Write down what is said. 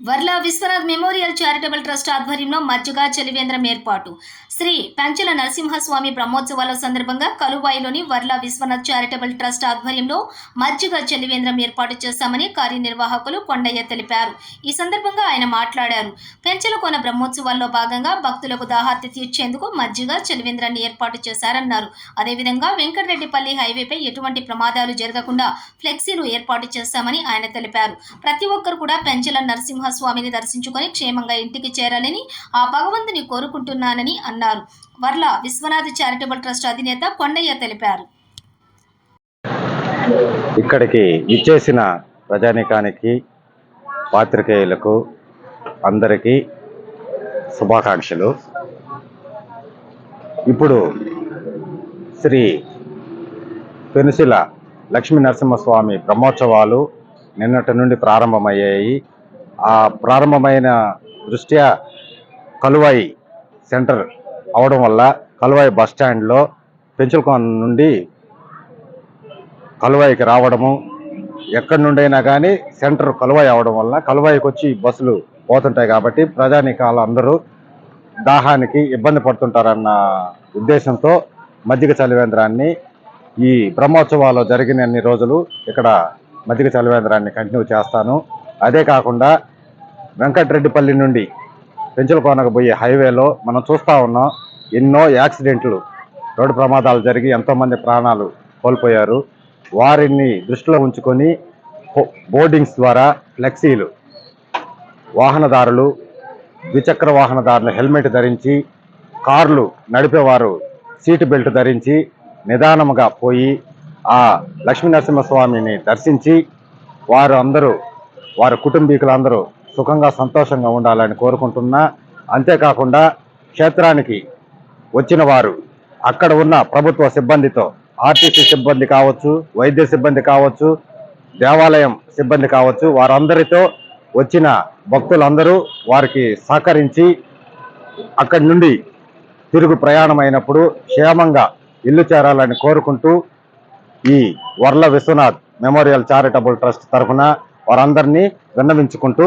Varla Viswanath memorial charitable trust ఆధ్వర్యంలో మజ్జిగ చలివేంద్రం ఏర్పాటు. శ్రీ పంచల నరసింహస్వామి బ్రహ్మోత్సవాల సందర్భంగా కలువాయిలోని వర్ల విశ్వనాథ్ చారిటబుల్ ట్రస్ట్ ఆధ్వర్యంలో మజ్జిగ చలివేంద్రం ఏర్పాటు చేశామని కార్యనిర్వాహకులు కొండయ్య తెలిపారు. ఈ సందర్భంగా ఆయన మాట్లాడారు. పెంచలకోన బ్రహ్మోత్సవాల్లో భాగంగా భక్తులకు దాహార్తి తీర్చేందుకు మజ్జిగ చలివేంద్రాన్ని ఏర్పాటు చేశారన్నారు. అదేవిధంగా వెంకటరెడ్డిపల్లి హైవేపై ఎటువంటి ప్రమాదాలు జరగకుండా ఫ్లెక్సీలు ఏర్పాటు చేశామని ఆయన తెలిపారు. ప్రతి ఒక్కరు కూడా పెంచల నరసింహస్వామిని దర్శించుకొని క్షేమంగా ఇంటికి చేరాలని ఆ భగవంతుని కోరుకుంటున్నానని అన్నారు. వర్ల విశ్వనాథ్ చారిటబుల్ ట్రస్ట్ అధినేత కొండయ్య తెలిపారు. ఇక్కడికి ఇచ్చేసిన ప్రజానీకానికి పాత్రికేయులకు అందరికీ శుభాకాంక్షలు. ఇప్పుడు శ్రీ పెనుసిల లక్ష్మీ నరసింహస్వామి బ్రహ్మోత్సవాలు నిన్నటి నుండి ప్రారంభమయ్యాయి. ఆ ప్రారంభమైన దృష్ట్యా కలువాయి సెంటర్ అవడం వల్ల కలువాయి బస్ స్టాండ్లో పెంచులకోన నుండి కలువాయికి రావడము ఎక్కడి నుండైనా కానీ సెంటర్ కలువాయి అవడం వల్ల కలువాయికి వచ్చి బస్సులు పోతుంటాయి కాబట్టి ప్రజానికాలు అందరూ దాహానికి ఇబ్బంది పడుతుంటారన్న ఉద్దేశంతో మజ్జిగ చలివేంద్రాన్ని ఈ బ్రహ్మోత్సవాలు జరిగిన అన్ని రోజులు ఇక్కడ మజ్జిగ చలివేంద్రాన్ని కంటిన్యూ చేస్తాను. అదే కాకుండా వెంకటరెడ్డిపల్లి నుండి పెంచులకోనకు పోయే హైవేలో మనం చూస్తూ ఉన్నాం ఎన్నో యాక్సిడెంట్లు. రోడ్డు ప్రమాదాలు జరిగి ఎంతోమంది ప్రాణాలు కోల్పోయారు. వారిని దృష్టిలో ఉంచుకొని బోర్డింగ్స్ ద్వారా ఫ్లెక్సీలు వాహనదారులు ద్విచక్ర వాహనదారులు హెల్మెట్ ధరించి కార్లు నడిపేవారు సీటు బెల్ట్ ధరించి నిదానముగా పోయి ఆ లక్ష్మీ నరసింహస్వామిని దర్శించి వారు అందరూ వారి కుటుంబీకులందరూ సుఖంగా సంతోషంగా ఉండాలని కోరుకుంటున్నా. అంతేకాకుండా క్షేత్రానికి వచ్చిన వారు అక్కడ ఉన్న ప్రభుత్వ సిబ్బందితో ఆర్టీసీ సిబ్బంది కావచ్చు వైద్య సిబ్బంది కావచ్చు దేవాలయం సిబ్బంది కావచ్చు వారందరితో వచ్చిన భక్తులందరూ వారికి సహకరించి అక్కడి నుండి తిరుగు ప్రయాణమైనప్పుడు క్షేమంగా ఇల్లు చేరాలని కోరుకుంటూ ఈ Varla Viswanath memorial charitable trust తరఫున వారందరినీ విన్నవించుకుంటూ